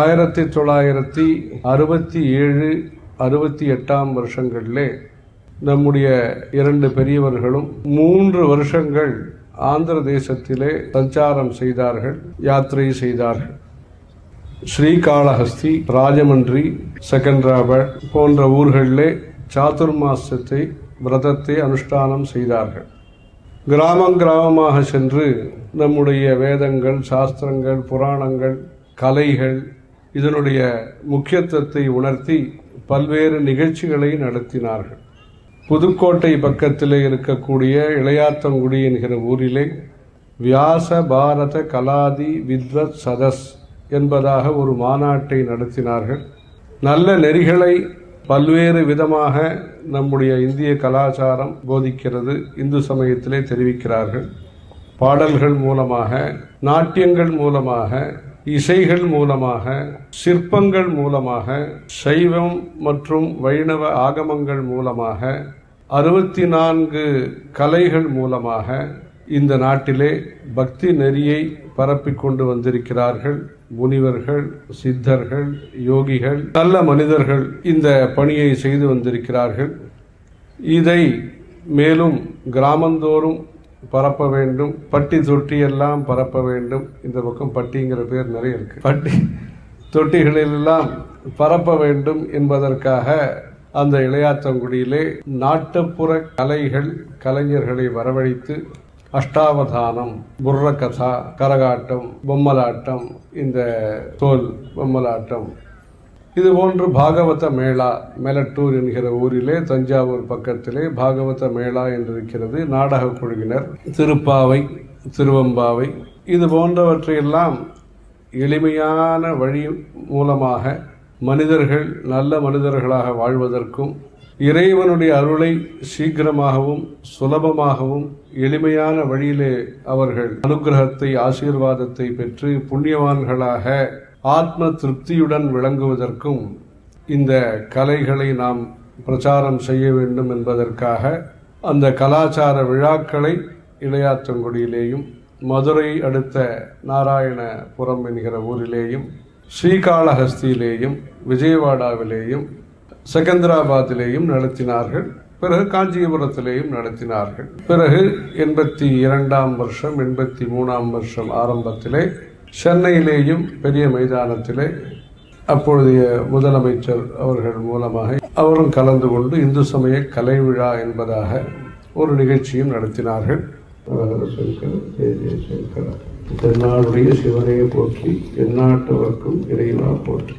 ஆயிரத்தி தொள்ளாயிரத்தி அறுபத்தி ஏழு அறுபத்தி எட்டாம் வருஷங்களிலே நம்முடைய இரண்டு பெரியவர்களும் மூன்று வருஷங்கள் ஆந்திர தேசத்திலே சஞ்சாரம் செய்தார்கள் யாத்திரை செய்தார்கள். ஸ்ரீகாளஹஸ்தி ராஜமன்றி செகந்திராபாத் போன்ற ஊர்களிலே சாத்துர்மாசத்தை விரதத்தை அனுஷ்டானம் செய்தார்கள். கிராமம் கிராமமாக சென்று நம்முடைய வேதங்கள் சாஸ்திரங்கள் புராணங்கள் கலைகள் இதனுடைய முக்கியத்துவத்தை உணர்த்தி பல்வேறு நிகழ்ச்சிகளை நடத்தினார்கள். புதுக்கோட்டை பக்கத்திலே இருக்கக்கூடிய இளையாத்தங்குடி என்கிற ஊரிலே வியாச பாரத கலாதி வித்வத் சதஸ் என்பதாக ஒரு மாநாட்டை நடத்தினார்கள். நல்ல நெறிகளை பல்வேறு விதமாக நம்முடைய இந்திய கலாச்சாரம் போதிக்கிறது இந்து சமயத்திலே தெரிவிக்கிறார்கள். பாடல்கள் மூலமாக நாட்டியங்கள் மூலமாக இசைகள் மூலமாக சிற்பங்கள் மூலமாக சைவம் மற்றும் வைணவ ஆகமங்கள் மூலமாக அறுபத்தி நான்கு கலைகள் மூலமாக இந்த நாட்டிலே பக்தி நெறியை பரப்பிக் கொண்டு வந்திருக்கிறார்கள் முனிவர்கள் சித்தர்கள் யோகிகள் நல்ல மனிதர்கள் இந்த பணியை செய்து வந்திருக்கிறார்கள். இதை மேலும் கிராமந்தோறும் பரப்ப வேண்டும். பட்டி தொட்டி எல்லாம் பரப்ப வேண்டும். இந்த பக்கம் பட்டிங்கிற பேர் நிறைய இருக்கு. பட்டி. தொட்டிகளிலெல்லாம் பரப்ப வேண்டும் என்பதற்காக அந்த இளையாத்தங்குடியிலே நாட்டுப்புற கலைகள் கலைஞர்களை வரவழைத்து அஷ்டாவதானம் புர்ரகதா கரகாட்டம் பொம்மலாட்டம் இந்த தோல் பொம்மலாட்டம் இது போன்று பாகவத மேளா மெலட்டூர் என்கிற ஊரிலே தஞ்சாவூர் பக்கத்திலே பாகவத மேளா என்றிருக்கிறது நாடக குழுவினர். திருப்பாவை திருவம்பாவை இது போன்றவற்றையெல்லாம் எளிமையான வழி மூலமாக மனிதர்கள் நல்ல மனிதர்களாக வாழ்வதற்கும் இறைவனுடைய அருளை சீக்கிரமாகவும் சுலபமாகவும் எளிமையான வழியிலே அவர்கள் அனுகிரகத்தை ஆசீர்வாதத்தை பெற்று புண்ணியவான்களாக ஆத்ம திருப்தியுடன் விளங்குவதற்கும் இந்த கலைகளை நாம் பிரச்சாரம் செய்ய வேண்டும் என்பதற்காக அந்த கலாச்சார விழாக்களை இளையாற்றங்குடியிலேயும் மதுரை அடுத்த நாராயணபுரம் என்கிற ஊரிலேயும் ஸ்ரீகாளஹஸ்தியிலேயும் விஜயவாடாவிலேயும் செகந்திராபாத்திலேயும் நடத்தினார்கள். பிறகு காஞ்சிபுரத்திலேயும் நடத்தினார்கள். பிறகு எண்பத்தி இரண்டாம் வருஷம் எண்பத்தி மூணாம் வருஷம் ஆரம்பத்திலே சென்னையிலேயும் பெரிய மைதானத்திலே அப்பொழுதைய முதலமைச்சர் அவர்கள் மூலமாக அவரும் கலந்து கொண்டு இந்து சமய கலை விழா என்பதாக ஒரு நிகழ்ச்சியும் நடத்தினார்கள். சங்கர் தென்னாடுடைய சிவனையை போற்றி எந்நாட்டவர்க்கும் இறைவா போற்றி.